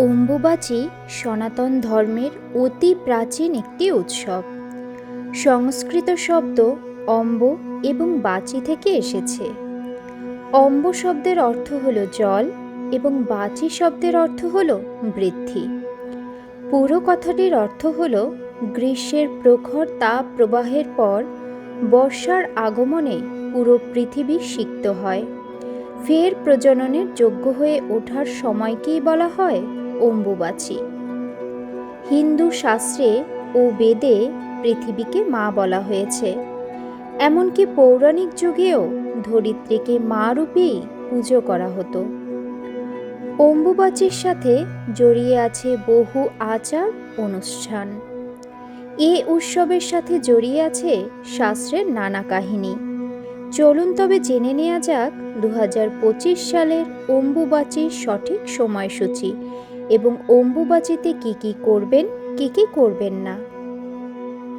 অম্বুবাচী সনাতন ধর্মের অতি প্রাচীন একটি উৎসব। সংস্কৃত শব্দ অম্ব এবং বাচি থেকে এসেছে। অম্ব শব্দের অর্থ হল জল এবং বাচি শব্দের অর্থ হল বৃদ্ধি। পুরো কথাটির অর্থ হল গ্রীষ্মের প্রখর তাপ প্রবাহের পর বর্ষার আগমনে পুরো পৃথিবী সিক্ত হয়। ফের প্রজননের যোগ্য হয়ে ওঠার সময়কেই বলা হয় অম্বুবাচী। হিন্দু শাস্ত্রে ও বেদে পৃথিবীকে মা বলা হয়েছে। এমনকি পৌরাণিক যুগেও ধরিত্রীকে মা রূপেই পুজো করা হতো। অম্বুবাচীর সাথে জড়িয়ে আছে বহু আচার অনুষ্ঠান। এ উৎসবের সাথে জড়িয়ে আছে শাস্ত্রের নানা কাহিনী। চলুন তবে জেনে নেওয়া যাক দুহাজার পঁচিশ সালের অম্বুবাচীর সঠিক সময়সূচি এবং অম্বুবাচিতে কি কি করবেন, কি কি করবেন না।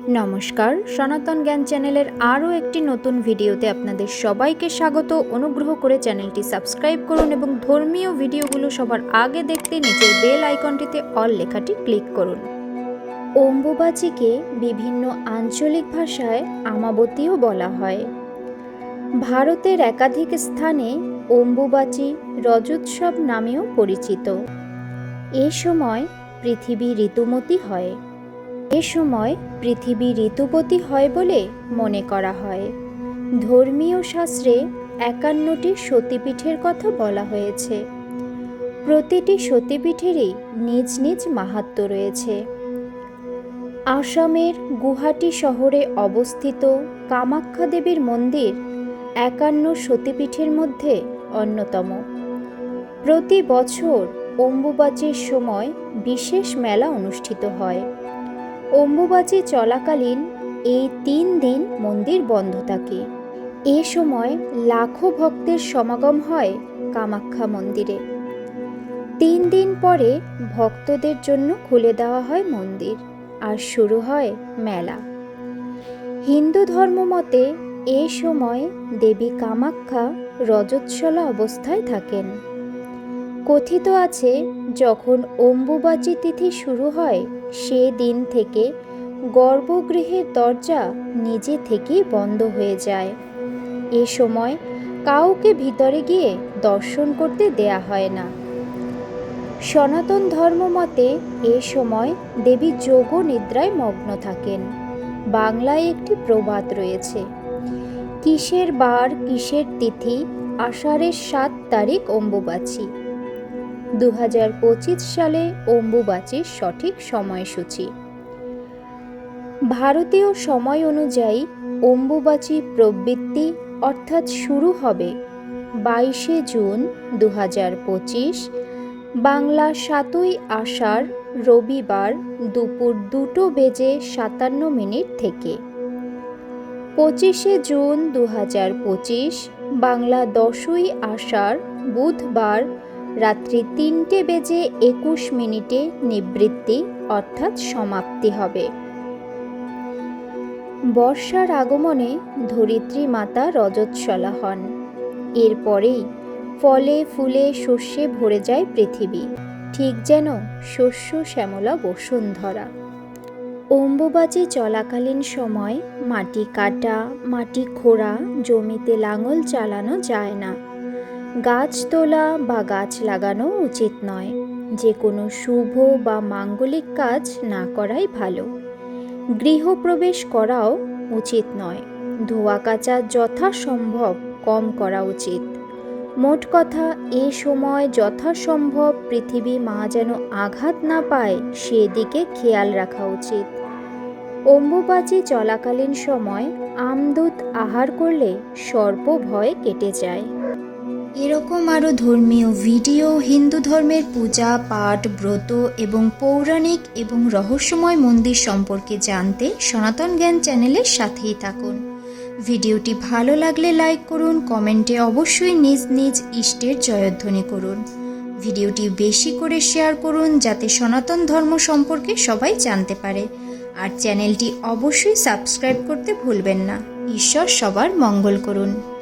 নমস্কার, সনাতন জ্ঞান চ্যানেলের আরও একটি নতুন ভিডিওতে আপনাদের সবাইকে স্বাগত। অনুগ্রহ করে চ্যানেলটি সাবস্ক্রাইব করুন এবং ধর্মীয় ভিডিওগুলো সবার আগে দেখতে নিচের বেল আইকনটিতে অল লেখাটি ক্লিক করুন। অম্বুবাচিকে বিভিন্ন আঞ্চলিক ভাষায় আমাবতীও বলা হয়। ভারতের একাধিক স্থানে অম্বুবাচী রজোৎসব নামেও পরিচিত। এ সময় পৃথিবী ঋতুমতী হয়। এ সময় পৃথিবী ঋতুপতি হয় বলে মনে করা হয়। ধর্মীয় শাস্ত্রে একান্নটি সতীপীঠের কথা বলা হয়েছে। প্রতিটি সতীপীঠেরই নিজ নিজ মাহাত্ম্য রয়েছে। আসামের গুহাটি শহরে অবস্থিত কামাখ্যা দেবীর মন্দির একান্ন সতীপীঠের মধ্যে অন্যতম। প্রতি বছর অম্বুবাচীর সময় বিশেষ মেলা অনুষ্ঠিত হয়। অম্বুবাচী চলাকালীন এই তিন দিন মন্দির বন্ধ থাকে। এ সময় লাখো ভক্তের সমাগম হয় কামাখ্যা মন্দিরে। তিন দিন পরে ভক্তদের জন্য খুলে দেওয়া হয় মন্দির আর শুরু হয় মেলা। হিন্দু ধর্ম মতে এ সময় দেবী কামাখ্যা রজৎসলা অবস্থায় থাকেন। কথিত আছে, যখন অম্বুবাচী তিথি শুরু হয়, সে দিন থেকে গর্ভগৃহের দরজা নিজে থেকেই বন্ধ হয়ে যায়। এ সময় কাউকে ভিতরে গিয়ে দর্শন করতে দেয়া হয় না। সনাতন ধর্ম মতে, এ সময় দেবী যোগ নিদ্রায় মগ্ন থাকেন। বাংলায় একটি প্রবাদ রয়েছে, কিসের বার, কিসের তিথি, আষাঢ়ের সাত তারিখ অম্বুবাচী। দু হাজার পঁচিশ সালে অম্বুবাচীর সঠিক সময়সূচি। ভারতীয় সময় অনুযায়ী অম্বুবাচী প্রবৃত্তি অর্থাৎ শুরু হবে বাইশে জুন দু হাজার পঁচিশ, বাংলা সাতই আষাঢ় রবিবার দুপুর দুটো বেজে সাতান্ন মিনিট থেকে। পঁচিশে জুন দু হাজার পঁচিশ, বাংলা দশই আষাঢ় বুধবার রাত্রি তিনটে বেজে একুশ মিনিটে নিবৃত্তি অর্থাৎ সমাপ্তি হবে। বর্ষার আগমনে ধরিত্রী মাতা রজৎসলা হন। এরপরেই ফলে ফুলে শস্যে ভরে যায় পৃথিবী। ঠিক যেন শস্য শ্যামলা বসুন্ধরা। অম্বুবাচী চলাকালীন সময় মাটি কাটা, মাটি খোঁড়া, জমিতে লাঙল চালানো যায় না। গাছ তোলা বা গাছ লাগানো উচিত নয়। যে কোনো শুভ বা মাঙ্গলিক কাজ না করাই ভালো। গৃহপ্রবেশ করাও উচিত নয়। ধোয়া কাচা যথাসম্ভব কম করা উচিত। মোট কথা, এ সময় যথাসম্ভব পৃথিবী মা যেন আঘাত না পায়, সেদিকে খেয়াল রাখা উচিত। অম্বুবাচী চলাকালীন সময় আমদূত আহার করলে সর্প ভয় কেটে যায়। এরকম আরও ধর্মীয় ভিডিও, হিন্দু ধর্মের পূজা, পাঠ, ব্রত এবং পৌরাণিক এবং রহস্যময় মন্দির সম্পর্কে জানতে সনাতন জ্ঞান চ্যানেলের সাথেই থাকুন। ভিডিওটি ভালো লাগলে লাইক করুন, কমেন্টে অবশ্যই নিজ নিজ ইষ্টের জয়ধ্বনি করুন। ভিডিওটি বেশি করে শেয়ার করুন যাতে সনাতন ধর্ম সম্পর্কে সবাই জানতে পারে। আর চ্যানেলটি অবশ্যই সাবস্ক্রাইব করতে ভুলবেন না। ঈশ্বর সবার মঙ্গল করুন।